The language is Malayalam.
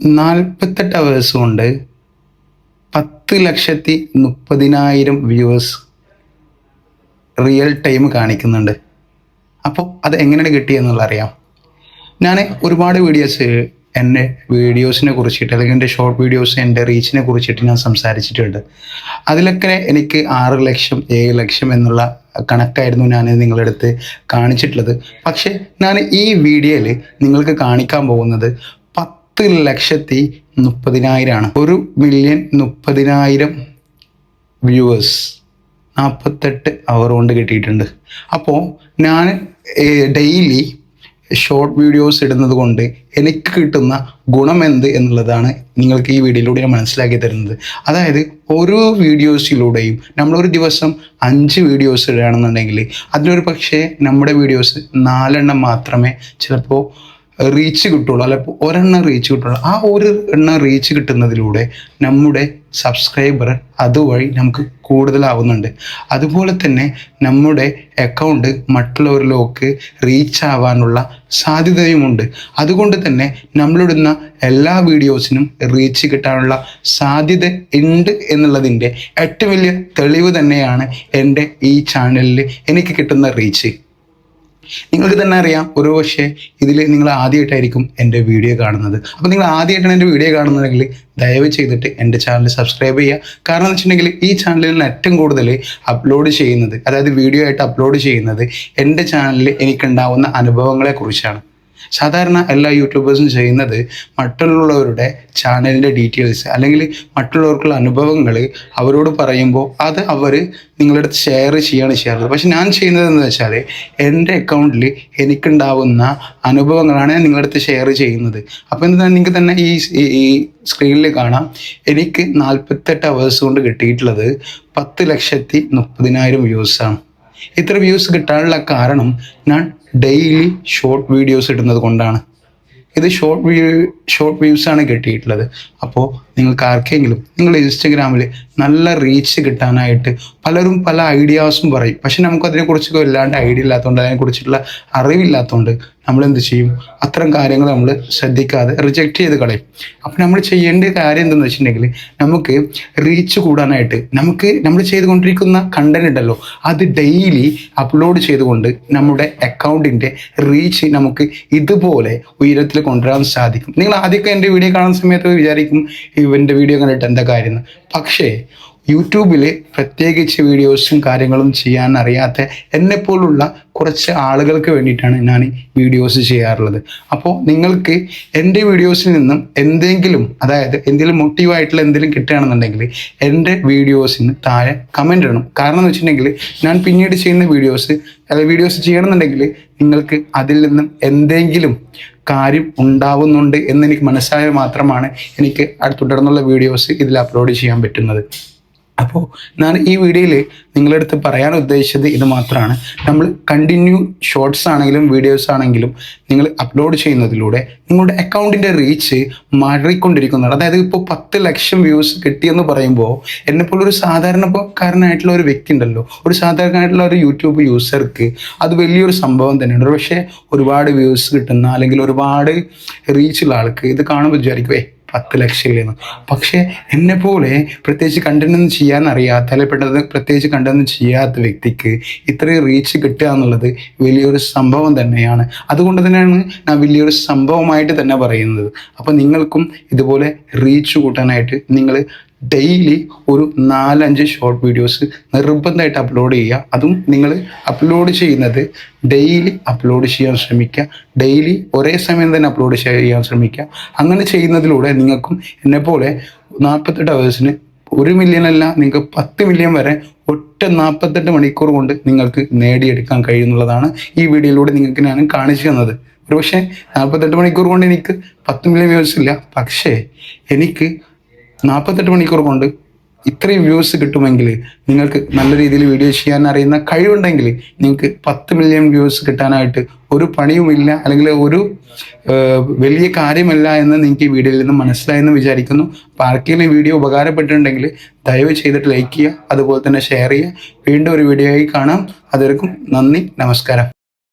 നാൽപ്പത്തെട്ട് അവേഴ്സ് കൊണ്ട് പത്ത് ലക്ഷത്തി മുപ്പതിനായിരം വ്യൂവേഴ്സ് റിയൽ ടൈം കാണിക്കുന്നുണ്ട്. അപ്പോൾ അത് എങ്ങനെയാണ് കിട്ടിയെന്നുള്ള അറിയാം. ഞാൻ ഒരുപാട് വീഡിയോസ് എന്റെ വീഡിയോസിനെ കുറിച്ചിട്ട് അല്ലെങ്കിൽ എന്റെ ഷോർട്ട് വീഡിയോസ് എന്റെ റീച്ചിനെ കുറിച്ചിട്ട് ഞാൻ സംസാരിച്ചിട്ടുണ്ട്. അതിലൊക്കെ എനിക്ക് ആറ് ലക്ഷം ഏഴ് ലക്ഷം എന്നുള്ള കണക്കായിരുന്നു ഞാൻ നിങ്ങളെടുത്ത് കാണിച്ചിട്ടുള്ളത്. പക്ഷേ ഞാൻ ഈ വീഡിയോയിൽ നിങ്ങൾക്ക് കാണിക്കാൻ പോകുന്നത് പത്ത് ലക്ഷത്തി മുപ്പതിനായിരമാണ് ഒരു മില്യൺ മുപ്പതിനായിരം വ്യൂവേഴ്സ് നാൽപ്പത്തെട്ട് അവർ കൊണ്ട് കിട്ടിയിട്ടുണ്ട്. അപ്പോൾ ഞാൻ ഡെയിലി ഷോർട്ട് വീഡിയോസ് ഇടുന്നത് കൊണ്ട് എനിക്ക് കിട്ടുന്ന ഗുണം എന്ത് എന്നുള്ളതാണ് നിങ്ങൾക്ക് ഈ വീഡിയോയിലൂടെ ഞാൻ മനസ്സിലാക്കി തരുന്നത്. അതായത് ഓരോ വീഡിയോസിലൂടെയും നമ്മളൊരു ദിവസം അഞ്ച് വീഡിയോസ് ഇടുകയാണെന്നുണ്ടെങ്കിൽ അതിലൊരു പക്ഷേ നമ്മുടെ വീഡിയോസ് നാലെണ്ണം മാത്രമേ ചിലപ്പോൾ റീച്ച് കിട്ടുള്ളൂ അല്ല ഒരെണ്ണം റീച്ച് കിട്ടുള്ളൂ. ആ ഒരു എണ്ണം റീച്ച് കിട്ടുന്നതിലൂടെ നമ്മുടെ സബ്സ്ക്രൈബർ അതുവഴി നമുക്ക് കൂടുതലാവുന്നുണ്ട്. അതുപോലെ തന്നെ നമ്മുടെ അക്കൗണ്ട് മറ്റുള്ളവരിലേക്ക് റീച്ച് ആവാനുള്ള സാധ്യതയുമുണ്ട്. അതുകൊണ്ട് തന്നെ നമ്മളിടുന്ന എല്ലാ വീഡിയോസിനും റീച്ച് കിട്ടാനുള്ള സാധ്യത ഉണ്ട് എന്നുള്ളതിന്റെ ഏറ്റവും വലിയ തെളിവ് തന്നെയാണ് എന്റെ ഈ ചാനലിൽ എനിക്ക് കിട്ടുന്ന റീച്ച് നിങ്ങൾക്ക് തന്നെ അറിയാം ഒരു പക്ഷേ ഇതിൽ നിങ്ങൾ ആദ്യമായിട്ടായിരിക്കും എന്റെ വീഡിയോ കാണുന്നത്. അപ്പോൾ നിങ്ങൾ ആദ്യമായിട്ടാണ് എന്റെ വീഡിയോ കാണുന്നതെങ്കിൽ ദയവ് ചെയ്തിട്ട് എന്റെ ചാനൽ സബ്സ്ക്രൈബ് ചെയ്യുക. കാരണം എന്ന് വെച്ചിട്ടുണ്ടെങ്കിൽ ഈ ചാനലിൽ ഏറ്റവും കൂടുതൽ അപ്ലോഡ് ചെയ്യുന്നത് അതായത് വീഡിയോ ആയിട്ട് അപ്ലോഡ് ചെയ്യുന്നത് എന്റെ ചാനലിൽ എനിക്കുണ്ടാവുന്ന അനുഭവങ്ങളെക്കുറിച്ചാണ്. സാധാരണ എല്ലാ യൂട്യൂബേഴ്സും ചെയ്യുന്നത് മറ്റുള്ളവരുടെ ചാനലിന്റെ ഡീറ്റെയിൽസ് അല്ലെങ്കിൽ മറ്റുള്ളവർക്കുള്ള അനുഭവങ്ങൾ അവരോട് പറയുമ്പോൾ അത് അവർ നിങ്ങളുടെ ഷെയർ ചെയ്യാണ് ചെയ്യാറുള്ളത്. പക്ഷെ ഞാൻ ചെയ്യുന്നത് എന്ന് വെച്ചാൽ എന്റെ അക്കൗണ്ടിൽ എനിക്കുണ്ടാവുന്ന അനുഭവങ്ങളാണ് ഞാൻ നിങ്ങളുടെ അടുത്ത് ഷെയർ ചെയ്യുന്നത്. അപ്പോൾ എന്താ നിങ്ങൾക്ക് തന്നെ ഈ ഈ സ്ക്രീനിൽ കാണാം. എനിക്ക് നാൽപ്പത്തെട്ട് അവേഴ്സ് കൊണ്ട് കിട്ടിയിട്ടുള്ളത് പത്ത് ലക്ഷത്തി മുപ്പതിനായിരം വ്യൂസാണ് ഇത്ര വ്യൂസ് കിട്ടാനുള്ള കാരണം ഞാൻ ഡെയിലി ഷോർട്ട് വീഡിയോസ് ഇടുന്നത് കൊണ്ടാണ്. ഇത് ഷോർട്ട് വ്യൂ ഷോർട്ട് വ്യൂസ് ആണ് കിട്ടിയിട്ടുള്ളത്. അപ്പോൾ നിങ്ങൾക്ക് ആർക്കെങ്കിലും നിങ്ങൾ ഇൻസ്റ്റഗ്രാമിൽ നല്ല റീച്ച് കിട്ടാനായിട്ട് പലരും പല ഐഡിയാസും പറയും. പക്ഷെ നമുക്ക് അതിനെക്കുറിച്ച് വല്ലാണ്ട് ഐഡിയ ഇല്ലാത്തതുകൊണ്ട് അതിനെക്കുറിച്ചുള്ള അറിവില്ലാത്തതുകൊണ്ട് നമ്മൾ എന്ത് ചെയ്യും? അത്തരം കാര്യങ്ങൾ നമ്മൾ ശ്രദ്ധിക്കാതെ റിജക്റ്റ് ചെയ്ത് കളയും. അപ്പം നമ്മൾ ചെയ്യേണ്ട കാര്യം എന്തെന്ന് വെച്ചിട്ടുണ്ടെങ്കിൽ നമുക്ക് റീച്ച് കൂടാനായിട്ട് നമുക്ക് നമ്മൾ ചെയ്തുകൊണ്ടിരിക്കുന്ന കണ്ടന്റ് ഉണ്ടല്ലോ അത് ഡെയിലി അപ്ലോഡ് ചെയ്തുകൊണ്ട് നമ്മുടെ അക്കൗണ്ടിന്റെ റീച്ച് നമുക്ക് ഇതുപോലെ ഉയരത്തിൽ കൊണ്ടുവരാൻ സാധിക്കും. നിങ്ങൾ ആദ്യമൊക്കെ എന്റെ വീഡിയോ കാണുന്ന സമയത്ത് വിചാരിക്കും ഇവന്റെ വീഡിയോ കണ്ടിട്ട് എന്താ കാര്യം? പക്ഷേ യൂട്യൂബിൽ പ്രത്യേകിച്ച് വീഡിയോസും കാര്യങ്ങളും ചെയ്യാൻ അറിയാത്ത എന്നെപ്പോലുള്ള കുറച്ച് ആളുകൾക്ക് വേണ്ടിയിട്ടാണ് ഞാൻ വീഡിയോസ് ചെയ്യാറുള്ളത്. അപ്പോൾ നിങ്ങൾക്ക് എന്റെ വീഡിയോസിൽ നിന്നും എന്തെങ്കിലും അതായത് എന്തെങ്കിലും മോട്ടീവായിട്ടുള്ള എന്തെങ്കിലും കിട്ടുകയാണെന്നുണ്ടെങ്കിൽ എന്റെ വീഡിയോസിന് താഴെ കമന്റ് ഇടണം. കാരണം എന്ന് വെച്ചിട്ടുണ്ടെങ്കിൽ ഞാൻ പിന്നീട് ചെയ്യുന്ന വീഡിയോസ് അല്ലെങ്കിൽ വീഡിയോസ് ചെയ്യണമെന്നുണ്ടെങ്കിൽ നിങ്ങൾക്ക് അതിൽ നിന്നും എന്തെങ്കിലും കാര്യം ഉണ്ടാവുന്നുണ്ട് എന്നെനിക്ക് എനിക്ക് മനസ്സിലായാൽ മാത്രമാണ് എനിക്ക് തുടർന്നുള്ള വീഡിയോസ് ഇതിൽ അപ്ലോഡ് ചെയ്യാൻ പറ്റുന്നത്. അപ്പോൾ ഞാൻ ഈ വീഡിയോയിൽ നിങ്ങളുടെ അടുത്ത് പറയാൻ ഉദ്ദേശിച്ചത് ഇത് മാത്രമാണ്. നമ്മൾ കണ്ടിന്യൂ ഷോർട്സ് ആണെങ്കിലും വീഡിയോസ് ആണെങ്കിലും നിങ്ങൾ അപ്ലോഡ് ചെയ്യുന്നതിലൂടെ നിങ്ങളുടെ അക്കൗണ്ടിന്റെ റീച്ച് മാറിക്കൊണ്ടിരിക്കുന്നതാണ് അതായത് ഇപ്പോൾ പത്ത് ലക്ഷം വ്യൂസ് കിട്ടിയെന്ന് പറയുമ്പോൾ എന്നെപ്പോലൊരു സാധാരണക്കാരനായിട്ടുള്ള ഒരു വ്യക്തി ഉണ്ടല്ലോ ഒരു സാധാരണമായിട്ടുള്ള ഒരു യൂട്യൂബ് യൂസർക്ക് അത് വലിയൊരു സംഭവം തന്നെയാണ്. പക്ഷേ ഒരുപാട് വ്യൂസ് കിട്ടുന്ന അല്ലെങ്കിൽ ഒരുപാട് റീച്ചുള്ള ആൾക്ക് ഇത് കാണുമ്പോൾ വിചാരിക്കുവേ പത്ത് ലക്ഷമില്ലെന്ന് പക്ഷേ എന്നെ പോലെ പ്രത്യേകിച്ച് കണ്ടന്റ് ഒന്നും ചെയ്യാൻ അറിയാത്ത അല്ലെങ്കിൽ പെട്ടെന്ന് പ്രത്യേകിച്ച് കണ്ടൊന്നും ചെയ്യാത്ത വ്യക്തിക്ക് ഇത്രയും റീച്ച് കിട്ടുക എന്നുള്ളത് വലിയൊരു സംഭവം തന്നെയാണ്. അതുകൊണ്ട് തന്നെയാണ് ഞാൻ വലിയൊരു സംഭവമായിട്ട് തന്നെ പറയുന്നത്. അപ്പോൾ നിങ്ങൾക്കും ഇതുപോലെ റീച്ച് കൂട്ടാനായിട്ട് നിങ്ങൾ ഡെയിലി ഒരു നാലഞ്ച് ഷോർട്ട് വീഡിയോസ് നിർബന്ധമായിട്ട് അപ്ലോഡ് ചെയ്യുക. അതും നിങ്ങൾ അപ്ലോഡ് ചെയ്യുന്നത് ഡെയിലി അപ്ലോഡ് ചെയ്യാൻ ശ്രമിക്കുക. ഡെയിലി ഒരേ സമയം തന്നെ അപ്ലോഡ് ചെയ്യാൻ ശ്രമിക്കുക. അങ്ങനെ ചെയ്യുന്നതിലൂടെ നിങ്ങൾക്കും എന്നെപ്പോലെ നാൽപ്പത്തെട്ട് അവേഴ്സിന് ഒരു മില്യൺ അല്ല നിങ്ങൾക്ക് പത്ത് മില്യൺ വരെ ഒറ്റ നാൽപ്പത്തെട്ട് മണിക്കൂർ കൊണ്ട് നിങ്ങൾക്ക് നേടിയെടുക്കാൻ കഴിയുന്നുള്ളതാണ് ഈ വീഡിയോയിലൂടെ നിങ്ങൾക്ക് ഞാൻ കാണിച്ചു തന്നത്. ഒരുപക്ഷെ നാൽപ്പത്തെട്ട് മണിക്കൂർ കൊണ്ട് എനിക്ക് പത്ത് മില്യൺ വ്യൂസ് ഇല്ല. പക്ഷേ എനിക്ക് നാൽപ്പത്തെട്ട് മണിക്കൂർ കൊണ്ട് ഇത്രയും വ്യൂസ് കിട്ടുമെങ്കിൽ നിങ്ങൾക്ക് നല്ല രീതിയിൽ വീഡിയോ ചെയ്യാൻ അറിയുന്ന കഴിവുണ്ടെങ്കിൽ നിങ്ങൾക്ക് പത്ത് മില്യൺ വ്യൂസ് കിട്ടാനായിട്ട് ഒരു പണിയുമില്ല അല്ലെങ്കിൽ ഒരു വലിയ കാര്യമല്ല എന്ന് നിങ്ങൾക്ക് ഈ വീഡിയോയിൽ നിന്ന് മനസ്സിലായെന്ന് വിചാരിക്കുന്നു. അപ്പോൾ ആർക്കെങ്കിലും വീഡിയോ ഉപകാരപ്പെട്ടിട്ടുണ്ടെങ്കിൽ ദയവ് ചെയ്തിട്ട് ലൈക്ക് ചെയ്യുക അതുപോലെ തന്നെ ഷെയർ ചെയ്യുക. വീണ്ടും ഒരു വീഡിയോ ആയി കാണാം. അതുവരെക്കും നന്ദി നമസ്കാരം.